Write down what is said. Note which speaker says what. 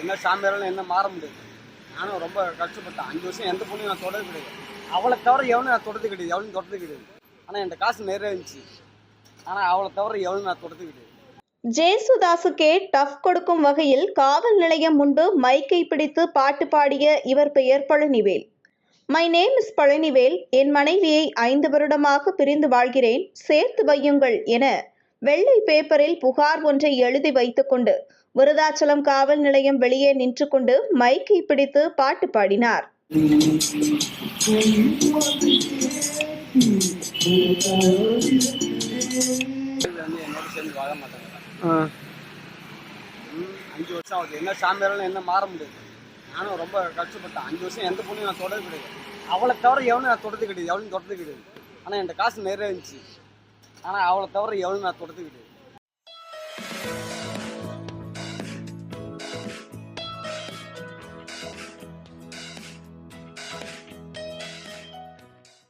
Speaker 1: என்ன சாமியாரெல்லாம் என்ன மாற முடியாது. நானும் ரொம்ப கஷ்டப்பட்டேன். அஞ்சு வருஷம் எந்த பொண்ணையும் நான் தொடர்ந்து கிடையாது. அவளை தவிர எவனும் நான் தொடர்ந்து கிடையாது. எவ்வளவு தொடர்ந்து கிடையாது. ஆனால் என் காசு நிறைய இருந்துச்சு. ஆனால் அவளை தவிர எவனும் நான் தொடர்ந்து கிடையாது.
Speaker 2: ஜேசுதாசுக்கே டஃப் கொடுக்கும் வகையில் காவல் நிலையம் முன்பு மைக்கை பிடித்து பாட்டு பாடிய இவர் பெயர் Palanivel. My name is Palanivel. என் மனைவியை ஐந்து வருடமாக பிரிந்து வாழ்கிறேன். சேர்த்து வையுங்கள் என வெள்ளை பேப்பரில் புகார் ஒன்றை எழுதி வைத்துக்கொண்டு விருதாச்சலம் காவல் நிலையம் வெளியே நின்று கொண்டு மைக்கை பிடித்து பாட்டு பாடினார்.
Speaker 1: அஞ்சு வருஷம் ஆகுது. என்ன சாமியாரெல்லாம் என்ன மாற முடியாது? நானும் ரொம்ப கஷ்டப்பட்டேன். அஞ்சு வருஷம் எந்த பொண்ணையும் நான் தொடர்ந்து கிடையாது. அவளை தவிர எவனும் நான் தொடர்ந்து கிடையாது. எவனையும் தொடர்ந்து கிடையாது. ஆனால் என்கிட்ட காசு நிறைய இருந்துச்சு. ஆனால் அவளை தவிர எவனும் நான் தொடர்ந்து கிடையாது.